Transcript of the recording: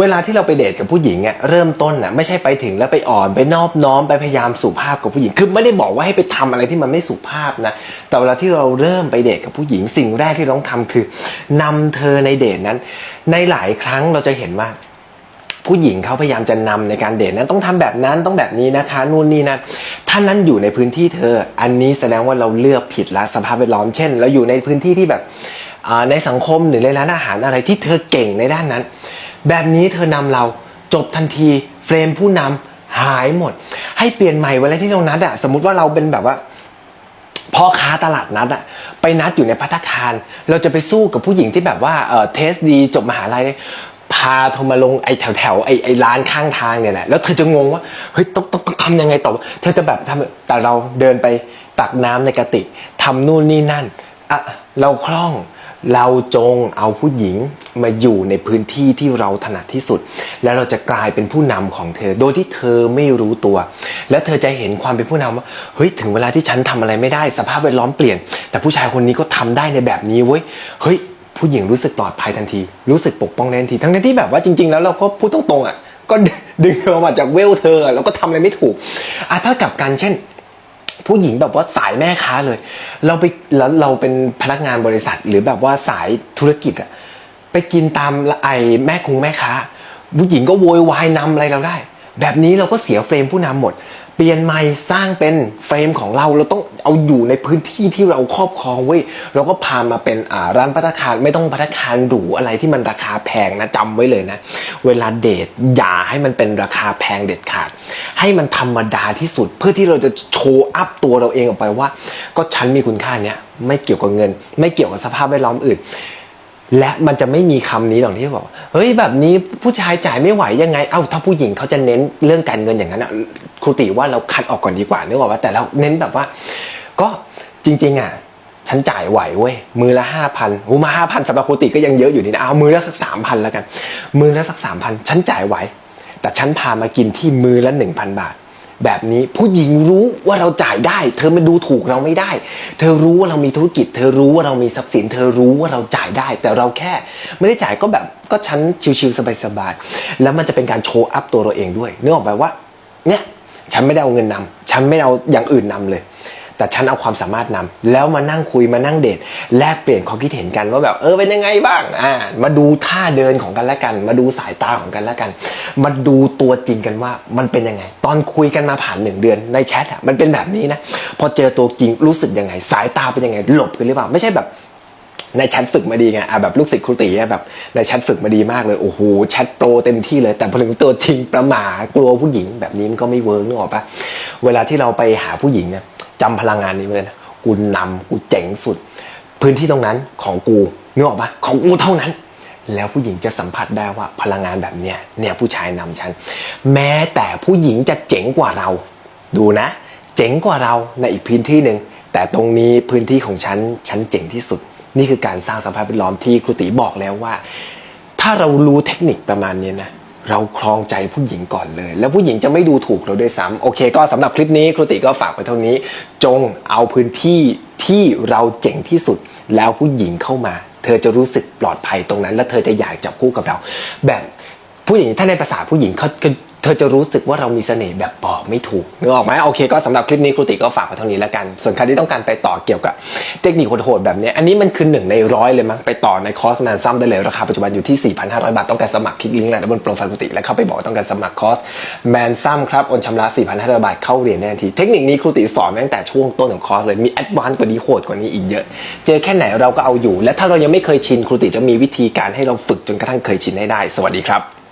เวลาที่เราไปเดทกับผู้หญิงอะเริ่มต้นอะไม่ใช่ไปถึงแล้วไปอ่อนไปนอบน้อมไปพยายามสุภาพกับผู้หญิง คือไม่ได้บอกว่าให้ไปทำอะไรที่มันไม่สุภาพนะ แต่เวลาที่เราเริ่มไปเดทกับผู้หญิง สิ่งแรกที่ต้องทำคือนำเธอในเดทนั้น ในหลายครั้งเราจะเห็นว่าผู้หญิงเขาพยายามจะนำในการเดทนั้นต้องทำแบบนั้นต้องแบบนี้นะคะนู่นนี่นั่นถ้านั้นอยู่ในพื้นที่เธอ อันนี้แสดงว่าเราเลือกผิดละสภาพแวดล้อมเช่น เราอยู่ในพื้นที่ที่แบบในสังคมหรือในร้านอาหารอะไรที่เธอเก่งในด้านนั้น แบบนี้เธอนำเราจบทันทีเฟรมผู้นำหายหมด ให้เปลี่ยนใหม่เวลาที่เรานัดอะสมมติว่าเราเป็นแบบว่าพ่อค้าตลาดนัดอะไปนัดอยู่ในพัตตาคาร เราจะไปสู้กับผู้หญิงที่แบบว่าเออเทสดีจบมหาลัยพาเธอมาลงไอ้แถวแถวๆไอ้ไอ้ร้านข้างทางเนี่ยแหละแล้วเธอจะงงว่าเฮ้ยต้องต้องต้องทำยังไงต่อเธอจะแบบทำแต่เราเดินไปตักน้ำในกระติกทำนู่นนี่นั่นอะเราคล่อง เราจงเอาผู้หญิงมาอยู่ในพื้นที่ที่เราถนัดที่สุด แล้วเราจะกลายเป็นผู้นำของเธอ โดยที่เธอไม่รู้ตัว แล้วเธอจะเห็นความเป็นผู้นำว่าเฮ้ยถึงเวลาที่ฉันทำอะไรไม่ได้ สภาพแวดล้อมเปลี่ยน แต่ผู้ชายคนนี้ก็ทำได้ในแบบนี้เว้ยเฮ้ยผู้หญิงรู้สึกปลอดภัยทันที รู้สึกปกป้องทันที ทั้งที่แบบว่าจริง ๆ แล้วเราก็พูดตรงๆอะก็ดึงเธอมาจากเวลเธออะเราก็ทำอะไรไม่ถูกอะถ้ากลับกันเช่น ผู้หญิงแบบว่าสายแม่ค้าเลย เราไปแล้วเราเป็นพนักงานบริษัทหรือแบบว่าสายธุรกิจอะไปกินตามไอแม่คงแม่ค้า ผู้หญิงก็โวยวายนำอะไรเราได้ แบบนี้เราก็เสียเฟรมผู้นำหมด เปลี่ยนใหม่สร้างเป็นเฟรมของเราเราต้องเอาอยู่ในพื้นที่ที่เราครอบครองเว้ยเราก็พามาเป็นร้านพัตตาคารไม่ต้องพัตตาคารหรูอะไรที่มันราคาแพงนะจำไว้เลยนะ เวลาเดทอย่าให้มันเป็นราคาแพงเด็ดขาด ให้มันธรรมดาที่สุดเพื่อที่เราจะโชว์อัพตัวเราเองออกไปว่า ก็ฉันมีคุณค่าเนี้ยไม่เกี่ยวกับเงิน ไม่เกี่ยวกับสภาพแวดล้อมอื่นและมันจะไม่มีคำนี้หรอกที่บอกเฮ้ยแบบนี้ผู้ชายจ่ายไม่ไหวยังไง เอ้าถ้าผู้หญิงเขาจะเน้นเรื่องการเงินอย่างนั้นอะ ครูติว่าเราคัดออกก่อนดีกว่านึกออกว่าแต่เราเน้นแบบว่า ก็จริง ๆ อะฉันจ่ายไหวเว้ยมือละห้าพันโอ้มาห้าพันสำหรับครูติก็ยังเยอะอยู่นี่นะเอามือละสักสามพันแล้วกัน มือละสักสามพันฉันจ่ายไหว แต่ฉันพามากินที่มือละหนึ่งพันบาท แบบนี้ผู้หญิงรู้ว่าเราจ่ายได้ เธอมาดูถูกเราไม่ได้ เธอรู้ว่าเรามีธุรกิจ เธอรู้ว่าเรามีทรัพย์สิน เธอรู้ว่าเราจ่ายได้ แต่เราแค่ ไม่ได้จ่ายก็แบบก็ฉันชิวๆสบายๆแล้วมันจะเป็นการโชว์อัพตัวเราเองด้วยนึกออกไหมว่าเนี่ย ฉันไม่ได้เอาเงินนำฉันไม่ได้เอาอย่างอื่นนำเลย แต่ฉันเอาความสามารถนำแล้วมานั่งคุยมานั่งเดทแลกเปลี่ยนความคิดเห็นกันว่าแบบเออเป็นยังไงบ้างอ่ามาดูท่าเดินของกันและกัน มาดูสายตาของกันและกัน มาดูตัวจริงกันว่ามันเป็นยังไง ตอนคุยกันมาผ่านหนึ่งเดือนในแชทอะมันเป็นแบบนี้นะพอเจอตัวจริงรู้สึกยังไง สายตาเป็นยังไงหลบกันหรือเปล่าไม่ใช่แบบ ในแชทฝึกมาดีไงอะแบบลูกศิษย์ครูตีแบบในแชทฝึกมาดีมากเลยโอ้โหแชทโปรเต็มที่เลย แต่พอถึงตัวจริงประหม่ากลัวผู้หญิงแบบนี้มันก็ไม่เวิร์กนึกออกปะเวลาที่เราไปหาผู้หญิงเนี่ยจำพลังงานนี้ไว้เลยนะกูนำกูเจ๋งสุด พื้นที่ตรงนั้นของกูนึกออกปะของกูเท่านั้น แล้วผู้หญิงจะสัมผัสได้ว่าพลังงานแบบเนี้ยเนี่ยผู้ชายนำฉันแม้แต่ผู้หญิงจะเจ๋งกว่าเรา ดูนะ เจ๋งกว่าเราในอีกพื้นที่หนึ่งแต่ตรงนี้พื้นที่ของฉันฉันเจ๋งที่สุด นี่คือการสร้างสภาพแวดล้อมที่ครูติบอกแล้วว่า ถ้าเรารู้เทคนิคประมาณนี้นะเราครองใจผู้หญิงก่อนเลย แล้วผู้หญิงจะไม่ดูถูกเราด้วยซ้ำโอเค ก็สำหรับคลิปนี้ครูติก็ฝากไว้เท่านี้ จงเอาพื้นที่ที่เราเจ๋งที่สุด แล้วผู้หญิงเข้ามา เธอจะรู้สึกปลอดภัยตรงนั้น และเธอจะอยากจับคู่กับเรา แบบผู้หญิงถ้าในภาษาผู้หญิงเขา ธอจะรู้สึกว่าเรามีเสน่ห์แบบบอกไม่ถูกนึกออกไหมโอเคก็สำหรับคลิปนี้ครูติก็ฝากไว้เท่านี้แล้วกัน ส่วนใครที่ต้องการไปต่อเกี่ยวกับเทคนิคโหดๆแบบนี้ อันนี้มันคือหนึ่งในร้อยเลยมั้งไปต่อในคอร์สแมนซัมได้เลย ราคาปัจจุบันอยู่ที่ 4,500 บาท ต้องการสมัครคลิกลิงก์แหละบนโปรไฟล์ครูติแล้วเข้าไปบอกว่าต้องการสมัครคอร์สแมนซัมครับโอนชำระ 4,500 บาทเข้าเรียนได้ทันทีเทคนิคนี้ครูติสอนมาตั้งแต่ช่วงต้นของคอร์สเลยมีแอดวานซ์กว่านี้โหดกว่านี้อีกเยอะ เจอแค่ไหนเราก็เอาอยู่ และถ้าเรายังไม่เคยชินครูติจะมีวิธีการให้เราฝึกจนกระทั่งเคยชินให้ได้ สวัสดีครับ